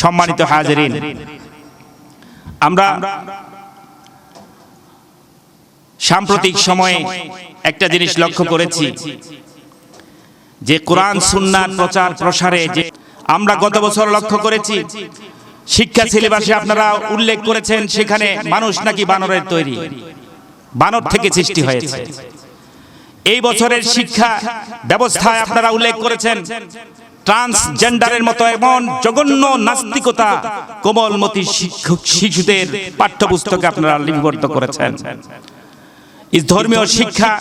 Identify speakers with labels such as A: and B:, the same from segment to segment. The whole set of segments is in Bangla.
A: সম্মানিত হাজরিন। আমরা সাম্প্রতিক সময়ে একটা জিনিস লক্ষ্য করেছি। যে কোরআন সুন্নার প্রচার প্রসারে যে আমরা গত বছর লক্ষ্য করেছি শিক্ষা সিলেবাসে আপনারা উল্লেখ করেছেন সেখানে মানুষ নাকি বানরের তৈরি। বানর থেকে সৃষ্টি হয়েছে। এই বছরের শিক্ষা ব্যবস্থায় আপনারা উল্লেখ করেছেন। ট্রান্সজেন্ডারের মতো এমন জঘন্য নাস্তিকতা কোমলমতি শিশুদের পাঠ্যপুস্তকে আপনারা লিপিবদ্ধ করেছেন। ধর্মীয় শিক্ষা,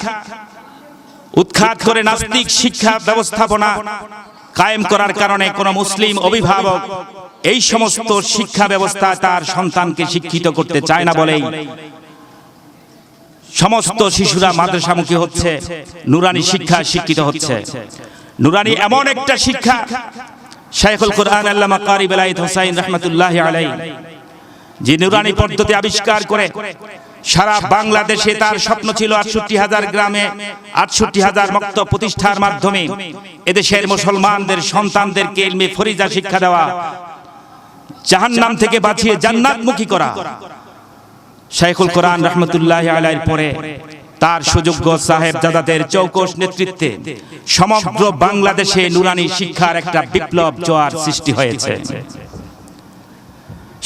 A: উৎখাত করে নাস্তিক শিক্ষা ব্যবস্থাপনা কায়েম করার কারণে কোন মুসলিম অভিভাবক এই সমস্ত শিক্ষা ব্যবস্থা তার সন্তানকে শিক্ষিত করতে চায় না বলেই সমস্ত শিশুরা মাদ্রাসামুখী হচ্ছে, নুরানি শিক্ষা শিক্ষিত হচ্ছে। নুরানি এমন একটা শিক্ষা শাইখুল কোরআন আল্লামা কারি বেলায়েত হোসাইন রহমতুল্লাহ আলাই যে নুরানি পদ্ধতি আবিষ্কার করে সারা বাংলাদেশে তার স্বপ্ন ছিল আটষট্টি হাজার গ্রামে আটষট্টি হাজার মক্ত প্রতিষ্ঠার মাধ্যমে এদেশের মুসলমানদের সন্তানদেরকে ইলমে ফরিজা শিক্ষা দেওয়া জাহান্নাম থেকে বাঁচিয়ে জান্নাতমুখী করা। শাইখুল কোরআন রহমতুল্লাহ আলাইয়ের পরে তার সুযোগ্য সাহেব দাদাদের চৌকস নেতৃত্বে সমগ্র বাংলাদেশে নুরানি শিক্ষার একটা বিপ্লব জোয়ার সৃষ্টি হয়েছে।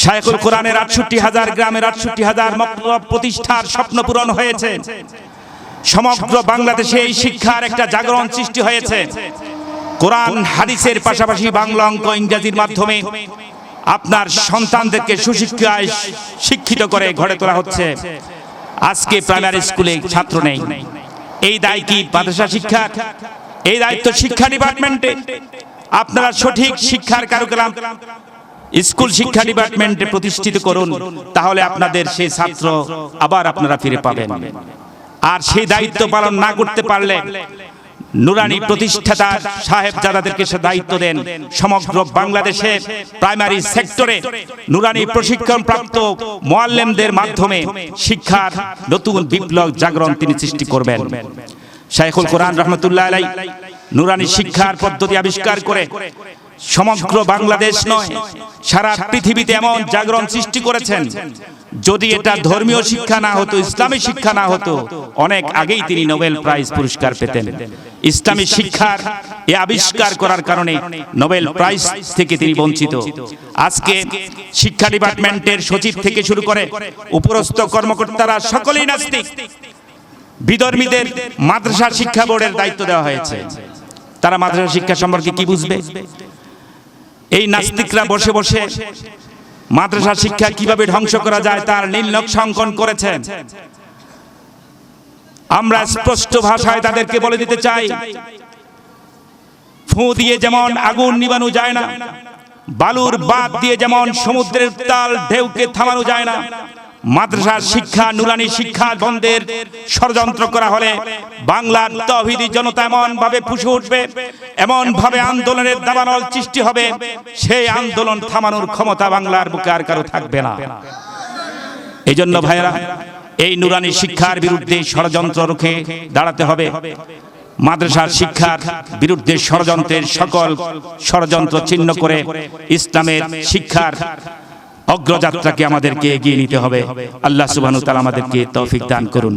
A: শাইখুল কোরআনের আটষট্টি হাজার গ্রামের আটষট্টি হাজার মক্তব প্রতিষ্ঠার স্বপ্ন পূরণ হয়েছে। সমগ্র বাংলাদেশে এই শিক্ষার একটা জাগরণ সৃষ্টি হয়েছে। কোরআন হাদিসের পাশাপাশি বাংলা অঙ্ক ইংরেজির মাধ্যমে আপনার সন্তানদেরকে সুশিক্ষায় শিক্ষিত করে ঘরে তোলা হচ্ছে। আজকে প্রাইমারি স্কুলে ছাত্র নেই। এই দায় কি মাদ্রাসা শিক্ষার? এই দায়িত্ব শিক্ষা ডিপার্টমেন্টে আপনারা সঠিক শিক্ষার কারুকালাম স্কুল শিক্ষা ডিপার্টমেন্টে প্রতিষ্ঠিত করুন। তাহলে আপনাদের সেই ছাত্র আবার আপনারা ফিরে পাবেন। আর সেই দায়িত্ব পালন না করতে পারলে নুরানি প্রতিষ্ঠাতা সাহেব যাদাদেরকে সে দায়িত্ব দেন। সমগ্র বাংলাদেশে প্রাইমারি সেক্টরে নুরানি প্রশিক্ষণ প্রাপ্ত মোয়াল্লেমদের মাধ্যমে শিক্ষার নতুন বিপ্লব জাগরণ তিনি সৃষ্টি করবেন। শাইখুল কোরআন রহমতুল্লাহ আলাই নুরানি শিক্ষার পদ্ধতি আবিষ্কার করে সমগ্র বাংলাদেশ নয় সারা পৃথিবীতে এমন জাগরণ সৃষ্টি করেছেন যদি এটা ধর্মীয় শিক্ষা না হতো ইসলামী শিক্ষা না হতো অনেক আগেই তিনি নোবেল প্রাইজ পুরস্কার পেতেন। ইসলামী শিক্ষার এ আবিষ্কার করার কারণে নোবেল প্রাইজ থেকে তিনি বঞ্চিত। আজকে শিক্ষা ডিপার্টমেন্টের সচিব থেকে শুরু করে উপরস্থ কর্মকর্তারা সকলেই নাস্তিক। বিধর্মীদের মাদ্রাসা শিক্ষা বোর্ডের দায়িত্ব দেওয়া হয়েছে। তারা মাদ্রাসা শিক্ষা সম্পর্কে কি বুঝবে? এই নাস্তিকরা বসে বসে মাদ্রাসা শিক্ষা কীভাবে ধ্বংস করা যায় তার নীল নকশা অঙ্কন করেছেন। আমরা স্পষ্ট ভাষায় তাদেরকে বলে দিতে চাই। ফু দিয়ে যেমন আগুন নিবানো যায় না বালুর বাদ দিয়ে যেমন সমুদ্রের তাল ঢেউকে থামানো যায় না। মাদ্রাসার শিক্ষা নুরানি শিক্ষা বন্ধের ষড়যন্ত্র করা হলে বাংলার তহিদি জনতা এমন ভাবে ফুসে উঠবে এমন ভাবে আন্দোলনের দাবানল সৃষ্টি হবে সেই আন্দোলন থামানোর ক্ষমতা বাংলার বুকে আর কারও থাকবে না। এই জন্য ভাইয়েরা এই নুরানি শিক্ষার বিরুদ্ধে ষড়যন্ত্র রুখে দাঁড়াতে হবে। মাদ্রাসার শিক্ষার বিরুদ্ধে ষড়যন্ত্রের সকল ষড়যন্ত্র চিহ্ন করে ইসলামের শিক্ষার অগ্রযাত্রাকে আমাদেরকে এগিয়ে নিতে হবে। আল্লাহ সুবাহ আমাদেরকে তৌফিক দান করুন।